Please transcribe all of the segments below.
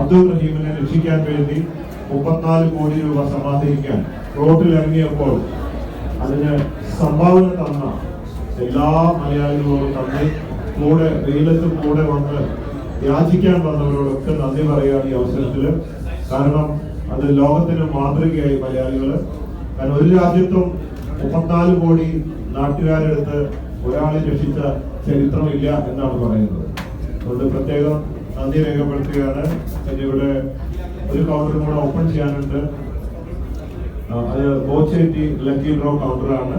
അബ്ദുൾ റഹീമിനെ രക്ഷിക്കാൻ വേണ്ടി മുപ്പത്തിനാല് കോടി രൂപ സമാഹരിക്കാൻ റോഡിൽ ഇറങ്ങിയപ്പോൾ അതിന് സംഭാവന തന്ന എല്ലാ മലയാളികളോടും നന്ദി കൂടെ വെയിലത്തും കൂടെ വന്ന് യാചിക്കാൻ വന്നവരോടൊക്കെ നന്ദി പറയുകയാണ് ഈ അവസരത്തിൽ. കാരണം അത് ലോകത്തിന് മാതൃകയായി മലയാളികൾ കാരണം ഒരു രാജ്യത്തും മുപ്പത്തിനാല് കോടി നാട്ടുകാരെടുത്ത് ഒരാളെ രക്ഷിച്ച ചരിത്രമില്ല എന്നാണ് പറയുന്നത്. അതുകൊണ്ട് പ്രത്യേകം നന്ദി രേഖപ്പെടുത്തുകയാണ്. ഇവിടെ ഒരു കൗണ്ടറും കൂടെ ഓപ്പൺ ചെയ്യാനുണ്ട്. അത് ബോച്ചേറ്റി ലക്കി ഡ്രോ കൗണ്ടറാണ്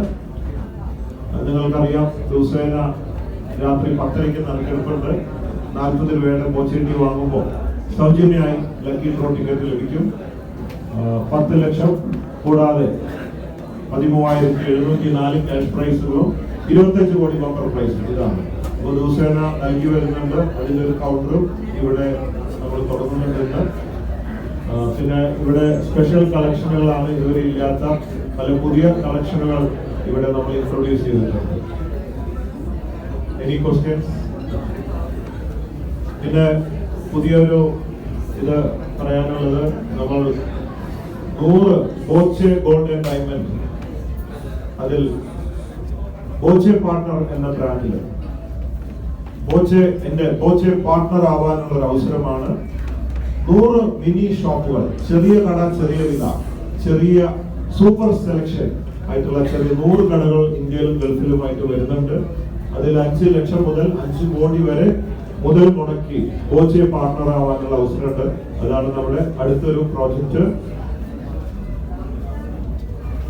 നിങ്ങൾക്കറിയാം ദിവസേന രാത്രി പത്തരയ്ക്ക് നറുക്കെടുപ്പുണ്ട്. നാൽപ്പത് രൂപയുടെ ബോച്ചേറ്റി വാങ്ങുമ്പോൾ സൗജന്യമായി ലക്കി ഡ്രോ ടിക്കറ്റ് ലഭിക്കും. പത്ത് ലക്ഷം കൂടാതെ പതിമൂവായിരത്തി എഴുന്നൂറ്റി നാല് ക്യാഷ് പ്രൈസുകളും ഇരുപത്തഞ്ച് കോടി ബമ്പർ പ്രൈസ് ഇതാണ്. അപ്പോൾ ദിവസേന നൽകി വരുന്നുണ്ട്. അതിന്റെ ഒരു കൗണ്ടറും ഇവിടെ നമ്മൾ തുടങ്ങുന്നുണ്ട്. പിന്നെ ഇവിടെ സ്പെഷ്യൽ കളക്ഷനുകളാണ് ഇതുവരെ ഇല്ലാത്ത പല പുതിയ കളക്ഷനുകൾ ഇവിടെ നമ്മൾ ഇൻട്രൊഡ്യൂസ് ചെയ്തിട്ടുണ്ട്. എനി ക്വസ്റ്റ്യൻസ് പിന്നെ പുതിയൊരു ഇത് പറയാനുള്ളത് നമ്മൾ നൂറ് ബോച്ച് ഗോൾഡ് ആൻഡ് ഡയമണ്ട് അതിൽ ബോച്ചെ പാർട്ണർ എന്ന ബ്രാൻഡിൽ ബോച്ചെ എന്റെ ബോച്ചെ പാർട്ണർ ആവാനുള്ള ഒരു അവസരമാണ് നൂറ് മിനി ഷോപ്പുകൾ. ചെറിയ കട ചെറിയ വില ചെറിയ സൂപ്പർ സെലക്ഷൻ ആയിട്ടുള്ള ചെറിയ നൂറ് കടകൾ ഇന്ത്യയിലും ഗൾഫിലുമായിട്ട് വരുന്നുണ്ട്. അതിൽ അഞ്ച് ലക്ഷം മുതൽ അഞ്ച് കോടി വരെ മുതൽ മുടക്കി ബോച്ചെ പാർട്ണർ ആവാനുള്ള അവസരമുണ്ട്. അതാണ് നമ്മുടെ അടുത്തൊരു പ്രോജക്റ്റ്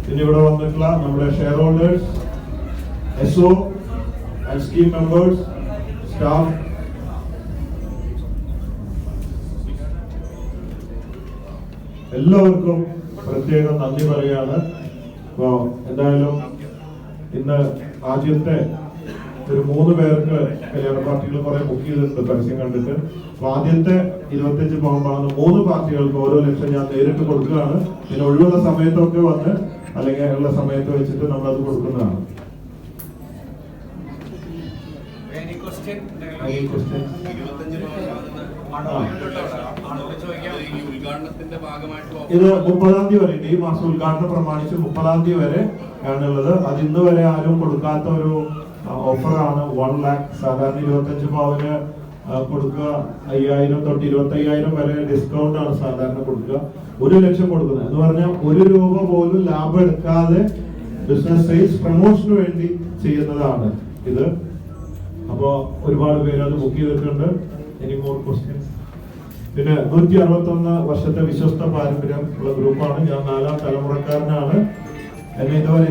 പിന്നെ ഇവിടെ വന്നിട്ടുള്ള നമ്മുടെ share holders S O and scheme members എല്ലാവർക്കും പ്രത്യേകം നന്ദി പറയുകയാണ്. അപ്പോ എന്തായാലും ഇന്ന് ആദ്യത്തെ ഒരു മൂന്ന് പേർക്ക് കല്യാണ പാർട്ടികൾ കുറെ ബുക്ക് ചെയ്തിട്ടുണ്ട് പരസ്യം കണ്ടിട്ട്. അപ്പൊ ആദ്യത്തെ ഇരുപത്തിയഞ്ച് പോകുമ്പോഴാണ് മൂന്ന് പാർട്ടികൾക്ക് ഓരോ ലക്ഷം ഞാൻ നേരിട്ട് കൊടുക്കുകയാണ്. പിന്നെ ഒഴിവുള്ള സമയത്തൊക്കെ വന്ന് അല്ലെങ്കിൽ ഉള്ള സമയത്ത് വെച്ചിട്ട് നമ്മൾ അത് കൊടുക്കുന്നതാണ്. ഇത് മുപ്പതാം തീയതി വരെ. ഈ മാസം ഉദ്ഘാടനം പ്രമാണിച്ച് മുപ്പതാം തീയതി വരെ ആണുള്ളത് അത് ഇന്ന് വരെ ആരും കൊടുക്കാത്ത ഒരു ഓഫറാണ് വൺ ലാക്ക് സാധാരണ ഇരുപത്തഞ്ച് പവന് കൊടുക്കുക. അയ്യായിരം തൊട്ട് ഇരുപത്തി അയ്യായിരം വരെ ഡിസ്കൗണ്ട് ആണ് സാധാരണ കൊടുക്കുക. ഒരു ലക്ഷം കൊടുക്കുന്നത്. എന്ന് പറഞ്ഞാൽ ഒരു രൂപ പോലും ലാഭം എടുക്കാതെ ബിസിനസ് സെയിൽസ് പ്രൊമോഷന് വേണ്ടി ചെയ്യുന്നതാണ് ഇത്. അപ്പോ ഒരുപാട് പേര് അത് ബുക്ക് ചെയ്തിട്ടുണ്ട്. എനി മോർ ക്വസ്റ്റ്യൻസ് പിന്നെ നൂറ്റി അറുപത്തി ഒന്ന് വർഷത്തെ വിശ്വസ്ത പാരമ്പര്യം ഉള്ള ഗ്രൂപ്പാണ് ഞാൻ നാലാം തലമുറക്കാരനാണ്. എന്നെ ഇതുവരെ